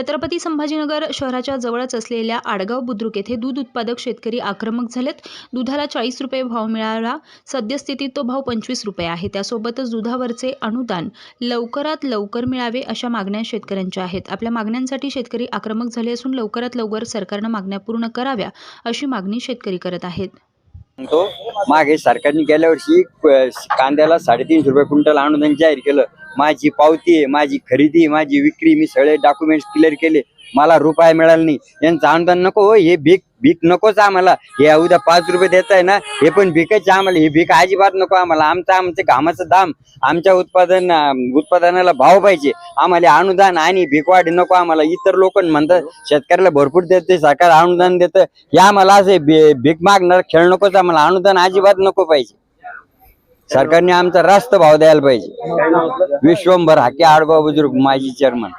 छत्रपती संभाजीनगर शहराच्या जवळच असलेल्या आडगाव बुद्रुक येथे दूध उत्पादक शेतकरी आक्रमक झालेत. दुधाला चाळीस रुपये भाव मिळाला. सद्यस्थितीत तो भाव पंचवीस रुपये आहे. त्यासोबतच दुधावरचे अनुदान लवकरात लवकर मिळावे अशा मागण्या शेतकऱ्यांच्या आहेत. आपल्या मागण्यांसाठी शेतकरी आक्रमक झाले असून लवकरात लवकर सरकारनं मागण्या पूर्ण कराव्या अशी मागणी शेतकरी करत आहेत. मागे सरकारने गेल्या वर्षी कांद्याला साडेतीनशे रुपये क्विंटल अनुदान जाहीर केलं. माझी पावती आहे माझी खरेदी माझी विक्री मी सगळे डॉक्युमेंट्स क्लिअर केले. मला रुपये मिळाला नाही. यांचं अनुदान नको हो हे भीक भीक नकोच आम्हाला. हे उद्या पाच रुपये देत आहे ना हे पण भीकच आम्हाला. हे भीक अजिबात नको आम्हाला. आमचं आमचं घामाचं दाम आमच्या उत्पादन उत्पादनाला भाव पाहिजे. आम्हाला अनुदान आणि भीकवाढ नको आम्हाला. इतर लोक म्हणतात शेतकऱ्याला भरपूर देते सरकार अनुदान देतं. हे आम्हाला असे भीक मागणार खेळ नकोच. आम्हाला अनुदान अजिबात नको पाहिजे. सरकारने आमचा रास्त भाव द्यायला पाहिजे. विश्वंभर हाके आडगाव बुजुर्ग माजी चेअरमन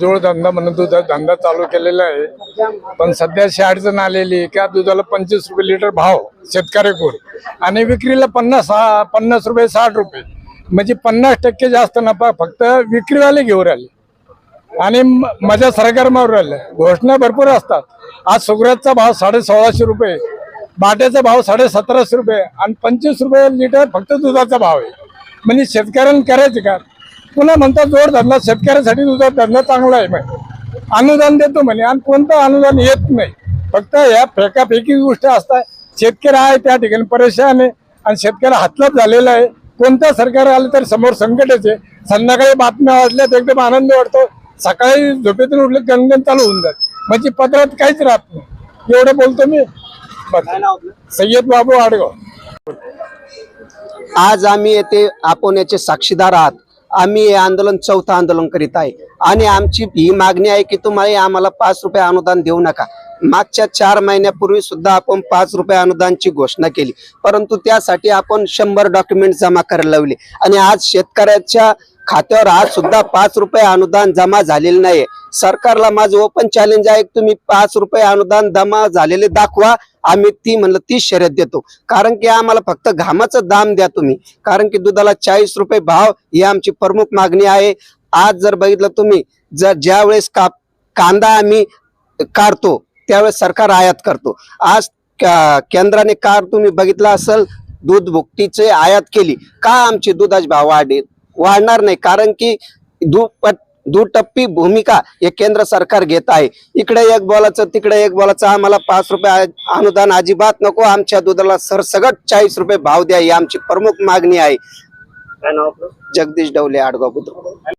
जोडधंदा म्हणून दुधा धंदा चालू केलेला आहे. पण सध्या अशी अडचण आलेली का दुधाला पंचवीस रुपये लिटर भाव शेतकऱ्याकडून आणि विक्रीला पन्नास पन्नास रुपये साठ रुपये. म्हणजे पन्नास टक्के जास्त नफा फक्त विक्रीवाले घेऊन राहिले. आणि म- मजा सरकार मारून राहिलं. घोषणा भरपूर असतात. आज सुगराचा भाव साडे सोळाशे रुपये. बाट्याचा भाव साडे सतराशे रुपये आणि पंचवीस रुपये लिटर फक्त दुधाचा भाव आहे. म्हणजे शेतकऱ्यांना करायचं का? पुन्हा म्हणतात जोड धंदा शेतकऱ्यासाठी तुझा धंदा चांगला आहे म्हणजे अनुदान देतो म्हणे आणि कोणतं अनुदान येत नाही. फक्त ह्या फेकाफेकी गोष्ट असतात. शेतकरी आहे त्या ठिकाणी परेशान आहे आणि शेतकरी हातलाच झालेला आहे. कोणतं सरकार आलं तर समोर संकटच आहे. संध्याकाळी बातम्या वाचल्या तर एकदम आनंद वाटतो. सकाळी झोपेतून उठले गणगण चालू होऊन जात. म्हणजे पत्रात काहीच राहत नाही. एवढं बोलतो मी. सय्यद बाबू आडगाव आज आम्ही येथे आपण याचे साक्षीदार आहात. आम्ही हे आंदोलन चौथं आंदोलन करीत आहे. आणि आमची ही मागणी आहे की तुम्हाला आम्हाला पाच रुपये अनुदान देऊ नका. मागच्या चार महिन्यापूर्वी सुद्धा आपण पाच रुपये अनुदानची घोषणा केली. परंतु त्यासाठी आपण शंभर डॉक्युमेंट जमा करायला लावले. आणि आज शेतकऱ्याच्या खात्यावर आज सुद्धा पाच रुपये अनुदान जमा झालेले नाही सरकारला माझं ओपन चॅलेंज आहे की तुम्ही पाच रुपये अनुदान जमा झालेले दाखवा. आम्ही ती म्हणलं ती शर्यत देतो. कारण की आम्हाला फक्त घामाचं दाम द्या तुम्ही. कारण की दुधाला चाळीस रुपये भाव ही आमची प्रमुख मागणी आहे. आज जर बघितलं तुम्ही जर ज्या वेळेस का कांदा आम्ही काढतो त्यावेळेस सरकार आयात करतो. आज केंद्राने कार तुम्ही बघितला असेल दूध भुकटीचे आयात केली. का आमची दुधाचे भाव वाढेल वाढणार नाही? कारण की दुपट दुटप्पी भूमिका हे केंद्र सरकार घेत आहे. इकडे एक बोलाचं तिकडे एक बोलाचं आम्हाला पाच रुपये अनुदान अजिबात नको आमच्या दुधाला सरसगट चाळीस रुपये भाव द्या ही आमची प्रमुख मागणी आहे. जगदीश डवले आडगाव बुद्रुक.